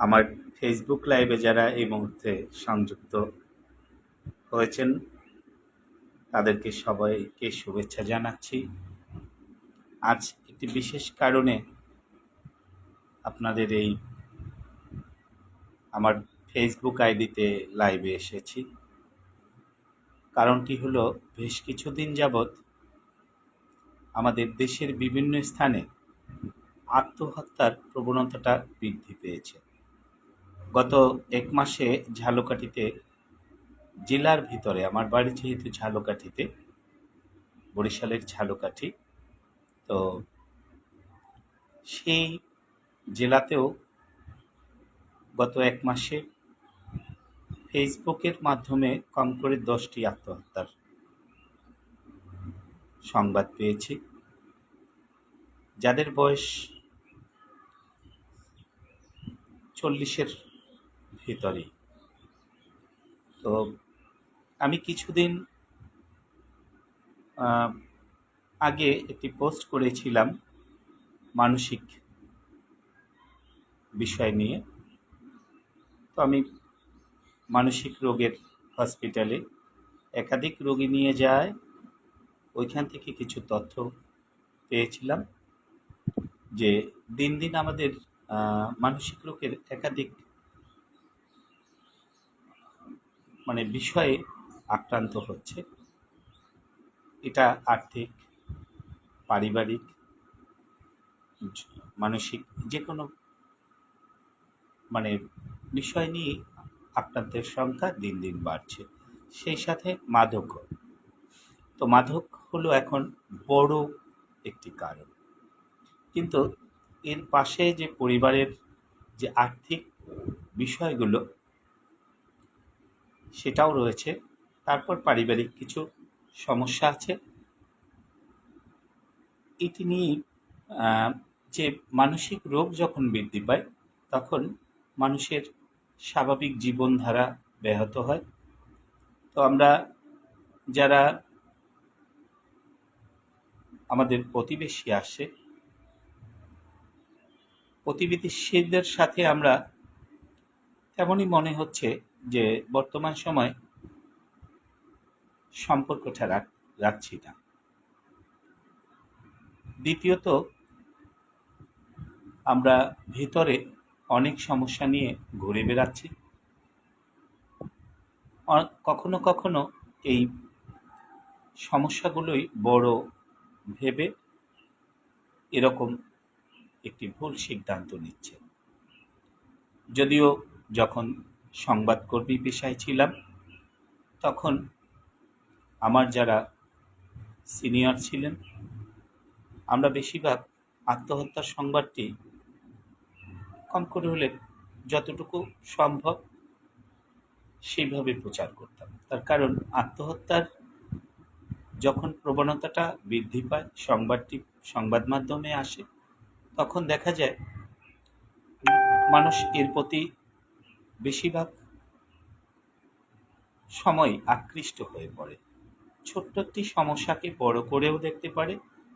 আমার ফেসবুক লাইভে যারা এই মুহূর্তে সংযুক্ত হয়েছেন, তাদেরকে সবাইকে শুভেচ্ছা জানাচ্ছি। আজ একটি বিশেষ কারণে আপনাদের এই আমার ফেসবুক আইডিতে লাইভে এসেছি। কারণটি হলো, বেশ কিছুদিন যাবৎ আমাদের দেশের বিভিন্ন স্থানে আত্মহত্যার প্রবণতাটা বৃদ্ধি পেয়েছে। গত এক মাসে ঝালকাঠিতে, জেলার ভিতরে, আমার বাড়ি যেহেতু ঝালকাঠিতে, বরিশালের ঝালকাঠি, তো সেই জেলাতেও গত এক মাসে ফেসবুকের মাধ্যমে কম করে দশটি আত্মহত্যার সংবাদ পেয়েছি। যাদের বয়স চল্লিশের ভিতরেই। তো আমি কিছুদিন আগে একটি পোস্ট করেছিলাম মানসিক বিষয় নিয়ে। তো আমি মানসিক রোগের হসপিটালে একাধিক রোগী নিয়ে যায়, ওইখান থেকে কিছু তথ্য পেয়েছিলাম যে দিন দিন আমাদের মানসিক রোগের একাধিক মানে বিষয়ে আক্রান্ত হচ্ছে। এটা আর্থিক, পারিবারিক, মানসিক যে কোনো মানে বিষয় নিয়ে আক্রান্তের সংখ্যা দিন দিন বাড়ছে। সেই সাথে মাদক। তো মাদক হলো এখন বড় একটি কারণ। কিন্তু এর পাশে যে পরিবারের যে আর্থিক বিষয়গুলো সেটাও রয়েছে। তারপর পারিবারিক কিছু সমস্যা আছে। এটি নিয়ে যে মানসিক রোগ যখন বৃদ্ধি পায়, তখন মানুষের স্বাভাবিক জীবনধারা ব্যাহত হয়। তো আমরা যারা আমাদের প্রতিবেশী আসে, প্রতিবেশীদের সাথে আমরা তেমনই মনে হচ্ছে যে বর্তমান সময় সম্পর্কটা রাখ- রাখছি না। দ্বিতীয়ত, আমরা ভিতরে অনেক সমস্যা নিয়ে ঘুরে বেড়াচ্ছি। কখনো কখনো এই সমস্যাগুলোই বড় ভেবে এরকম একটি ভুল সিদ্ধান্ত নিচ্ছে। যদিও যখন সংবাদকর্মী পেশায় ছিলাম। তখন আমার যারা সিনিয়র ছিলেন, আমরা বেশিরভাগ আত্মহত্যার সংবাদটি কম করে হলে যতটুকু সম্ভব সেইভাবে প্রচার করতাম। তার কারণ আত্মহত্যার যখন প্রবণতাটা বৃদ্ধি পায়, সংবাদটি সংবাদ মাধ্যমে আসে, তখন দেখা যায় মানুষ এর প্রতি বেশিরভাগ সময় আকৃষ্ট হয়ে পড়ে। ছোট্ট একটি সমস্যাকে বড় করেও দেখতে পারে,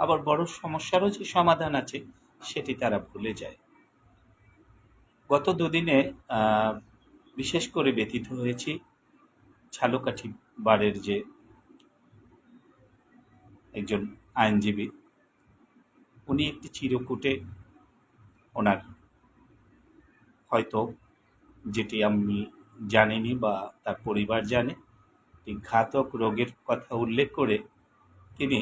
আবার বড় সমস্যারও যে সমাধান আছে, সেটি তারা ভুলে যায়। গত দুদিনে বিশেষ করে ব্যথিত হয়েছি ঝালকাঠি বারের যে একজন আইনজীবী, উনি একটি চিরকুটে ওনার হয়তো যেটি আমি জানিনি বা তার পরিবার জানে এই ঘাতক রোগের কথা উল্লেখ করে তিনি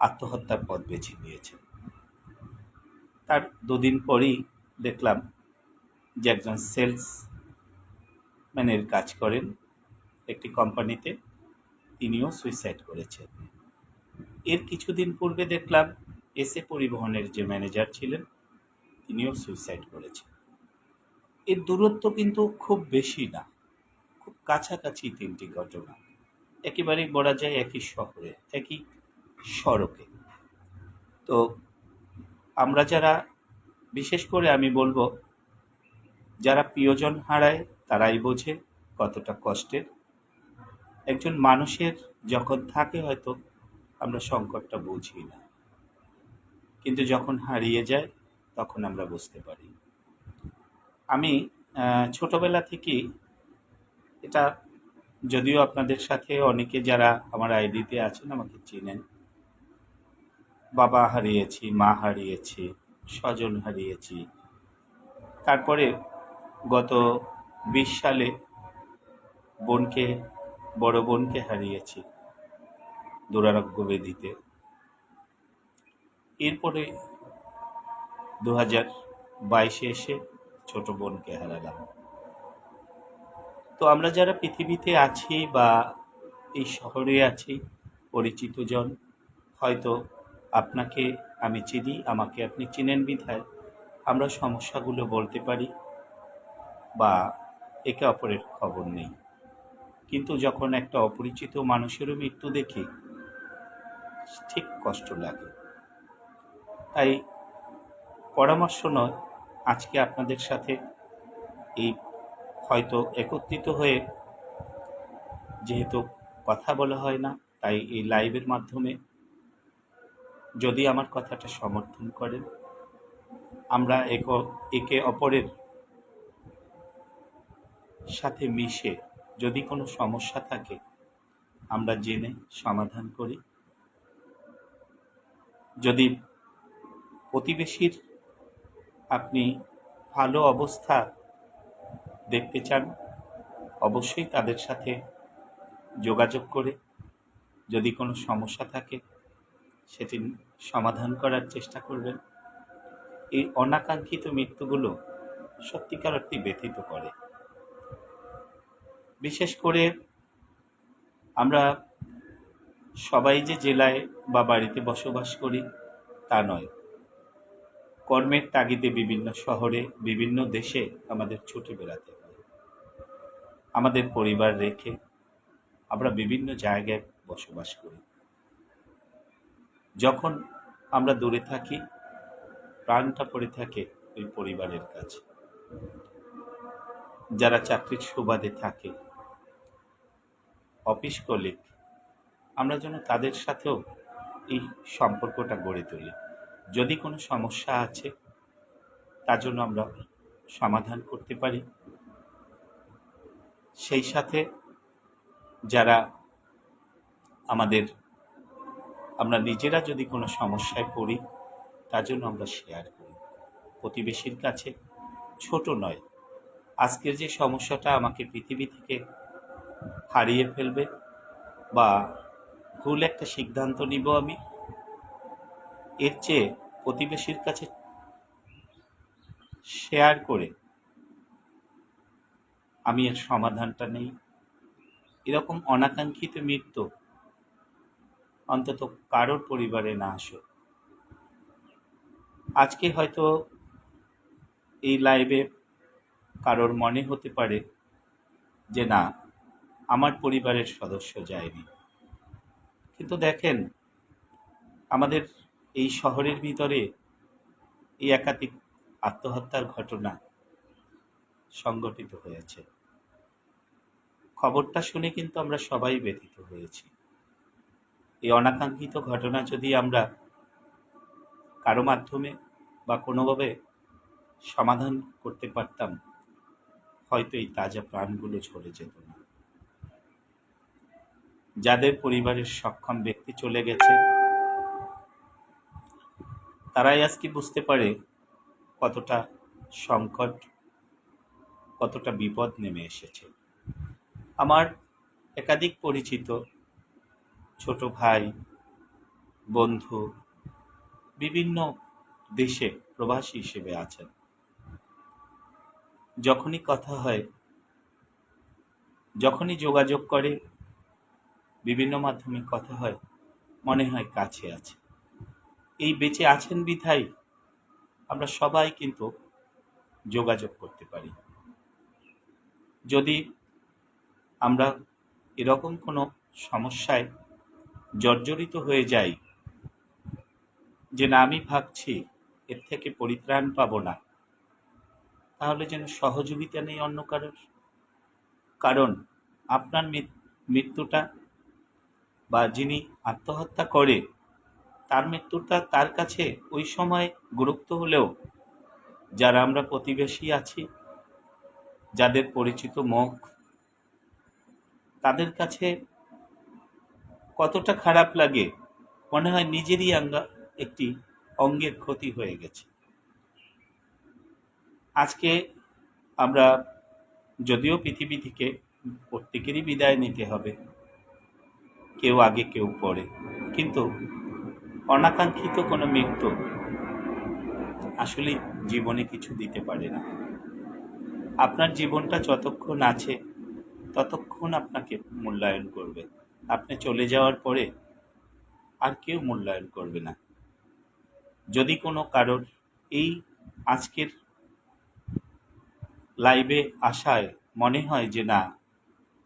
আত্মহত্যার পথ বেছে নিয়েছেন। তার দুদিন পরেই দেখলাম যে একজন সেলস ম্যানের কাজ করেন একটি কোম্পানিতে, তিনিও সুইসাইড করেছেন। এর কিছুদিন পূর্বে দেখলাম এসএ পরিবহনের যে ম্যানেজার ছিলেন তিনিও সুইসাইড করেছেন। এর দূরত্ব কিন্তু খুব বেশি না, খুব কাছাকাছি তিনটি ঘটনা। একেবারেই বলা যায় একই শহরে, একই সড়কে। তো আমরা যারা, বিশেষ করে আমি বলব, যারা প্রিয়জন হারায়, তারাই বোঝে কতটা কষ্টের। একজন মানুষের যখন থাকে হয়তো, আমরা সংকটটা বুঝি না। কিন্তু যখন হারিয়ে যায় তখন আমরা বুঝতে পারি। আমি ছোটবেলা থেকেই এটা যদিও আপনাদের সাথে অনেকে যারা আমার আইডিতে আছেন আমাকে চেনেন। বাবা হারিয়েছি, মা হারিয়েছি, স্বজন হারিয়েছি। তারপরে গত বিশ সালে বোনকে, বড় বোনকে হারিয়েছি দুরারোগ্য ব্যাধিতে। এরপরে দু হাজার বাইশে এসে ছোট বোনকে হারালাম তো আমরা যারা পৃথিবীতে আছি বা এই শহরে আছি, পরিচিত জন, হয়তো আপনাকে আমি চিনি, আমাকে আপনি চিনেন বিধায় আমরা সমস্যাগুলো বলতে পারি বা একে অপরের খবর নেই। কিন্তু যখন একটা অপরিচিত মানুষেরও মৃত্যু দেখি, ঠিক কষ্ট লাগে। তাই পরামর্শ নয়। আজকে আপনাদের সাথে এই হয়তো একত্রিত হয়ে যেহেতু কথা বলা হয় না, তাই এই লাইভের মাধ্যমে যদি আমার কথাটা সমর্থন করেন, আমরা এক একে অপরের সাথে মিশে যদি কোনো সমস্যা থাকে, আমরা জেনে সমাধান করি। যদি প্রতিবেশীর আপনি ভালো অবস্থা দেখতে চান, অবশ্যই তাদের সাথে যোগাযোগ করে যদি কোনো সমস্যা থাকে সেটি সমাধান করার চেষ্টা করবেন। এই অনাকাঙ্ক্ষিত মৃত্যুগুলো সত্যিকার অর্থে ব্যথিত করে। বিশেষ করে আমরা সবাই যে জেলায় বা বাড়িতে বসবাস করি তা নয় কর্মের তাগিদে বিভিন্ন শহরে, বিভিন্ন দেশে আমাদের ছুটে বেড়াতে হয়। আমাদের পরিবার রেখে আমরা বিভিন্ন জায়গায় বসবাস করি। যখন আমরা দূরে থাকি, প্রাণটা পড়ে থাকে ওই পরিবারের কাছে। যারা চাকরির সুবাদে থাকে, অফিস কলিগ, আমরা যেন তাদের সাথেও এই সম্পর্কটা গড়ে তুলি। যদি কোনো সমস্যা আছে, তার জন্য আমরা সমাধান করতে পারি। সেই সাথে যারা আমাদের, আমরা নিজেরা যদি কোনো সমস্যায় পড়ি, তার জন্য আমরা শেয়ার করি। প্রতিবেশীর কাছে ছোট নয়। আজকের যে সমস্যাটা আমাকে পৃথিবী থেকে হারিয়ে ফেলবে বা ভুল একটা সিদ্ধান্ত নিব আমি এর চেয়ে প্রতিবেশীর কাছে শেয়ার করে আমি এর সমাধানটা নেই। এরকম অনাকাঙ্ক্ষিত মৃত্যু অন্তত কারোর পরিবারে না আসুক। আজকে হয়তো এই লাইভে কারোর মনে হতে পারে যে, না, আমার পরিবারের সদস্য যায়নি। কিন্তু দেখেন, আমাদের এই শহরের ভিতরে এই একাধিক আত্মহত্যার ঘটনা সংগঠিত হয়েছে। খবরটা শুনে কিন্তু আমরা সবাই ব্যথিত হয়েছি। এই অনাকাঙ্ক্ষিত ঘটনা যদি আমরা কারও মাধ্যমে বা কোনোভাবে সমাধান করতে পারতাম, হয়তো এই তাজা প্রাণগুলো ঝরে যেত না। যাদের পরিবারের সক্ষম ব্যক্তি চলে গেছে তারাই আজকে বুঝতে পারে কতটা সংকট, কতটা বিপদ নেমে এসেছে। আমার একাধিক পরিচিত ছোট ভাই, বন্ধু, বিভিন্ন দেশে প্রবাসী হিসেবে আছেন। যখনই কথা হয়, যখনই যোগাযোগ করে, বিভিন্ন মাধ্যমে কথা হয়, মনে হয় কাছে আছে। এই বেঁচে আছেন বিধাই আমরা সবাই কিন্তু যোগাযোগ করতে পারি। যদি আমরা এরকম কোনো সমস্যায় জর্জরিত হয়ে যাই যে না, আমি ভাবছি এর থেকে পরিত্রাণ পাবো না, তাহলে যেন সহযোগিতা নেই অন্য কারোর। কারণ আপনার মৃত্যুটা বা যিনি আত্মহত্যা করে তার মৃত্যুটা তার কাছে ওই সময় গুরুত্ব হলেও যারা আমরা প্রতিবেশী আছি, যাদের পরিচিত মুখ, তাদের কাছে কতটা খারাপ লাগে মনে হয় নিজেরই আঙ্গা একটি অঙ্গের ক্ষতি হয়ে গেছে। আজকে আমরা যদিও পৃথিবী থেকে প্রত্যেকেরই বিদায় নিতে হবে, কেউ আগে কেউ পরে, কিন্তু অনাকাঙ্ক্ষিত কোনো মৃত্যু আসলে জীবনে কিছু দিতে পারে না। আপনার জীবনটা যতক্ষণ আছে, ততক্ষণ আপনাকে মূল্যায়ন করবে। আপনি চলে যাওয়ার পরে আর কেউ মূল্যায়ন করবে না। যদি কোনো কারোর এই আজকের লাইভে আসায় মনে হয় যে না,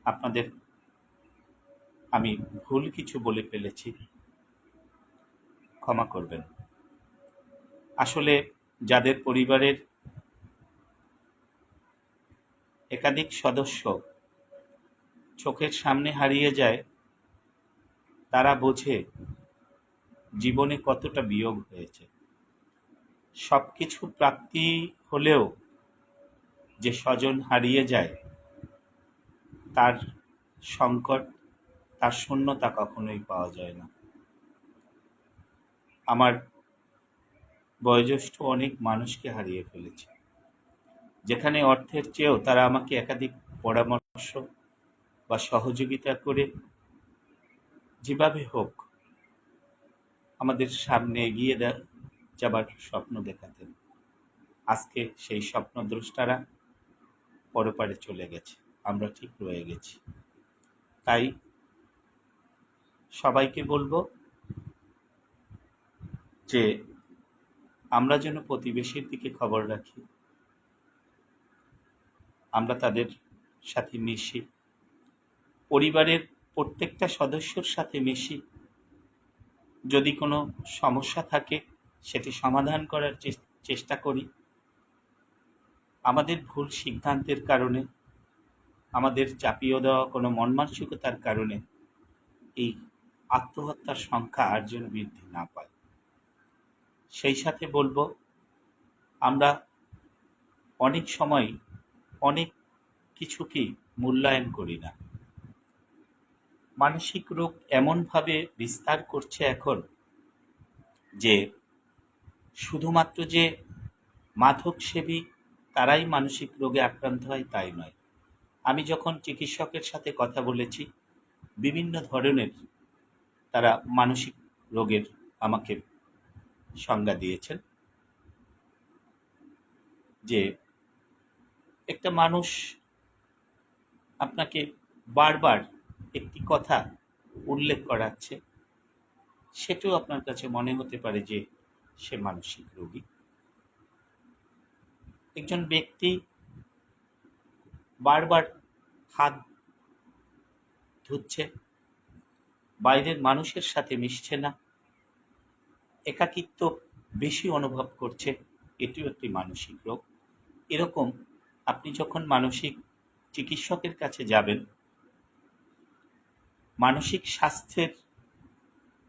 আপনাদের আমি ভুল কিছু বলে ফেলেছি ক্ষমা করবেন। আসলে যাদের পরিবারের একাধিক সদস্য চোখের সামনে হারিয়ে যায়, তারা বোঝে জীবনে কতটা বিয়োগ হয়েছে। সব কিছু প্রাপ্তি হলেও যে স্বজন হারিয়ে যায়, তার সংকট, তার শূন্যতা কখনোই পাওয়া যায় না। আমার বয়োজ্যেষ্ঠ অনেক মানুষকে হারিয়ে ফেলেছে। যেখানে অর্থের চেয়েও তারা আমাকে একাধিক পরামর্শ বা সহযোগিতা করে যেভাবে হোক আমাদের সামনে এগিয়ে যাবার স্বপ্ন দেখাতেন। আজকে সেই স্বপ্নদ্রষ্টারা পরপারে চলে গেছে, আমরা ঠিক রয়ে গেছি। তাই সবাইকে বলব যে আমরা যেন প্রতিবেশীর দিকে খবর রাখি। আমরা তাদের সাথে মিশি। পরিবারের প্রত্যেকটা সদস্যর সাথে মিশি। যদি কোনো সমস্যা থাকে, সেটি সমাধান করার চেষ্টা করি। আমাদের ভুল সিদ্ধান্তের কারণে, আমাদের চাপিয়ে দেওয়া কোনো মন মানসিকতার কারণে এই আত্মহত্যার সংখ্যা আর যেন বৃদ্ধি না পায়। সেই সাথে বলব, আমরা অনেক সময় অনেক কিছুকেই মূল্যায়ন করি না। মানসিক রোগ এমনভাবে বিস্তার করছে এখন যে শুধুমাত্র যে মাধক সেবী তারাই মানসিক রোগে আক্রান্ত হয় তাই নয়। আমি যখন চিকিৎসকের সাথে কথা বলেছি, বিভিন্ন ধরনের তারা মানসিক রোগের আমাকে সংজ্ঞা দিয়েছেন যে একটা মানুষ আপনাকে বারবার একটি কথা উল্লেখ করাচ্ছে, সেটাও আপনার কাছে মনে হতে পারে যে সে মানসিক রোগী। একজন ব্যক্তি বারবার হাত ধুচ্ছে, বাইরের মানুষের সাথে মিশছে না একাকিত্ব বেশি অনুভব করছে, এটিও একটি মানসিক রোগ। এরকম আপনি যখন মানসিক চিকিৎসকের কাছে যাবেন, মানসিক স্বাস্থ্যের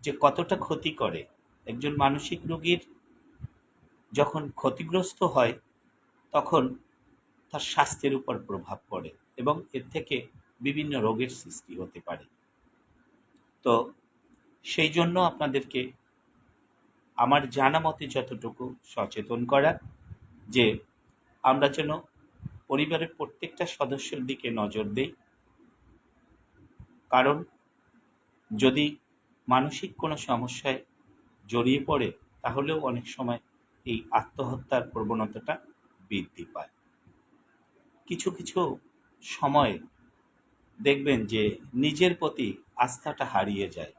যে কতটা ক্ষতি করে, একজন মানসিক রোগীর যখন ক্ষতিগ্রস্ত হয়, তখন তার স্বাস্থ্যের উপর প্রভাব পড়ে এবং এর থেকে বিভিন্ন রোগের সৃষ্টি হতে পারে। তো সেই জন্য আপনাদেরকে আমার জানা মতে যতটুকু সচেতন করা, যে আমরা যেন পরিবারের প্রত্যেকটা সদস্যের দিকে নজর দেই। কারণ যদি মানসিক কোনো সমস্যায় জড়িয়ে পড়ে, তাহলেও অনেক সময় এই আত্মহত্যার প্রবণতাটা বৃদ্ধি পায়। কিছু কিছু সময় দেখবেন যে নিজের প্রতি আস্থাটা হারিয়ে যায়।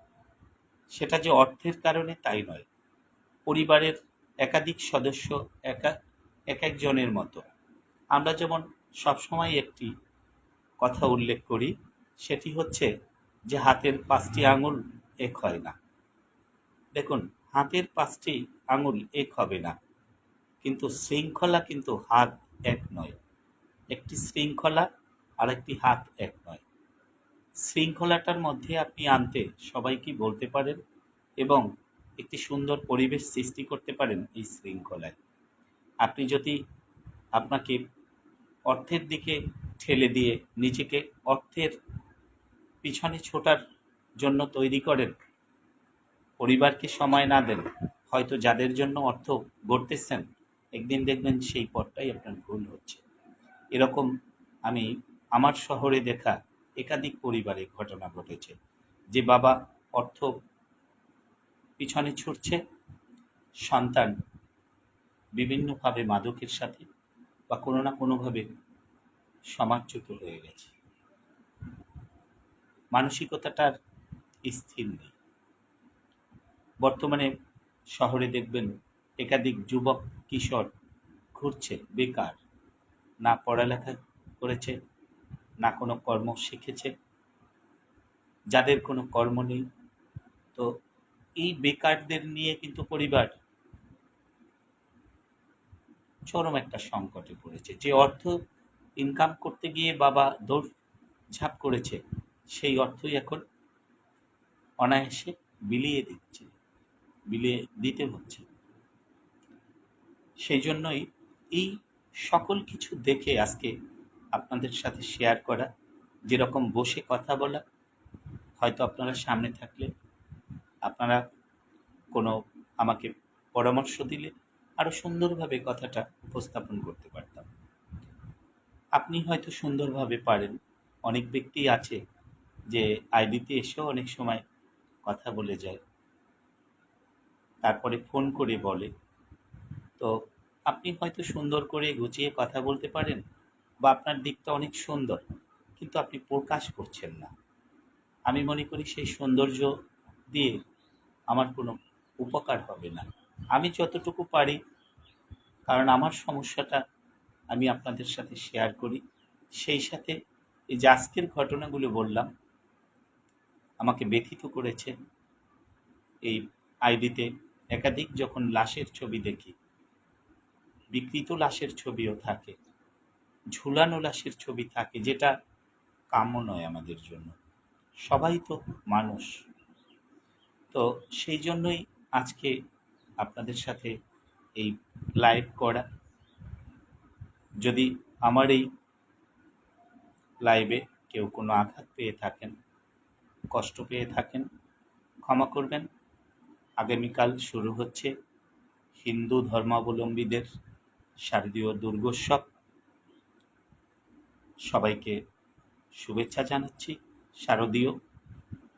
সেটা যে অর্থের কারণে তাই নয় পরিবারের একাধিক সদস্য একা, এক একজনের মতো। আমরা যেমন সবসময় একটি কথা উল্লেখ করি, সেটি হচ্ছে যে হাতের পাঁচটি আঙুল এক হয় না। দেখুন, হাতের পাঁচটি আঙুল এক হবে না, কিন্তু শৃঙ্খলা কিন্তু হাত এক নয়। একটি শৃঙ্খলা আর একটি হাত এক নয়। শৃঙ্খলাটার মধ্যে আপনি আনতে সবাইকে বলতে পারেন? এবং একটি সুন্দর পরিবেশ সৃষ্টি করতে পারেন এই শৃঙ্খলায়। আপনি যদি আপনাকে অর্থের দিকে ঠেলে দিয়ে নিজেকে অর্থের পিছনে ছোটার জন্য তৈরি করেন, পরিবারকে সময় না দেন, হয়তো যাদের জন্য অর্থ গড়তেছেন, একদিন দেখবেন সেই পথটাই আপনার ভুল হচ্ছে। এরকম আমি আমার শহরে দেখা একাধিক পরিবারে ঘটনা ঘটেছে। যে বাবা অর্থ পিছনে ছুটছে সন্তান বিভিন্নভাবে মাদকের সাথে বা কোনো না কোনোভাবে সমাজচ্যুত হয়ে গেছে। মানসিকতাটার স্থির নেই। বর্তমানে শহরে দেখবেন একাধিক যুবক, কিশোর ঘুরছে, বেকার, না পড়ালেখা করেছে, না কোনো কর্ম শিখেছে। যাদের কোনো কর্ম নেই, তো এই বেকারদের নিয়ে কিন্তু পরিবার চরম একটা সংকটে পড়েছে। যে অর্থ ইনকাম করতে গিয়ে বাবা দৌড় ঝাঁপ করেছে, সেই অর্থই এখন অনায়াসে বিলিয়ে দিচ্ছে, বিলিয়ে দিতে হচ্ছে। সেই জন্যই এই সকল কিছু দেখে আজকে আপনাদের সাথে শেয়ার করা, যেরকম বসে কথা বলা, হয়তো আপনারা সামনে থাকলে আপনারা কোনো আমাকে পরামর্শ দিলে আরও সুন্দরভাবে কথাটা উপস্থাপন করতে পারতাম। আপনি হয়তো সুন্দরভাবে পারেন। অনেক ব্যক্তি আছে যে আইডিতে এসেও অনেক সময় কথা বলে যায়। তারপরে ফোন করে বলে। তো আপনি হয়তো সুন্দর করে গুছিয়ে কথা বলতে পারেন বা আপনার দিকটা অনেক সুন্দর, কিন্তু আপনি প্রকাশ করছেন না। আমি মনে করি সেই সৌন্দর্য দিয়ে আমার কোনো উপকার হবে না। আমি যতটুকু পারি, কারণ আমার সমস্যাটা আমি আপনাদের সাথে শেয়ার করি। সেই সাথে এই যে আজকের ঘটনাগুলো বললাম, আমাকে ব্যথিত করেছে। এই আইডিতে একাধিক যখন লাশের ছবি দেখি, বিকৃত লাশের ছবিও থাকে, ঝুলানো লাশের ছবি থাকে, যেটা কাম্য নয় আমাদের জন্য। সবাই তো মানুষ। তো সেই জন্যই আজকে আপনাদের সাথে এই লাইভ করা। যদি আমার এই লাইভে কেউ কোনো আঘাত পেয়ে থাকেন, কষ্ট পেয়ে থাকেন, ক্ষমা করবেন। আগামীকাল শুরু হচ্ছে হিন্দু ধর্মাবলম্বীদের শারদীয় দুর্গোৎসব। সবাইকে শুভেচ্ছা জানাচ্ছি, শারদীয়।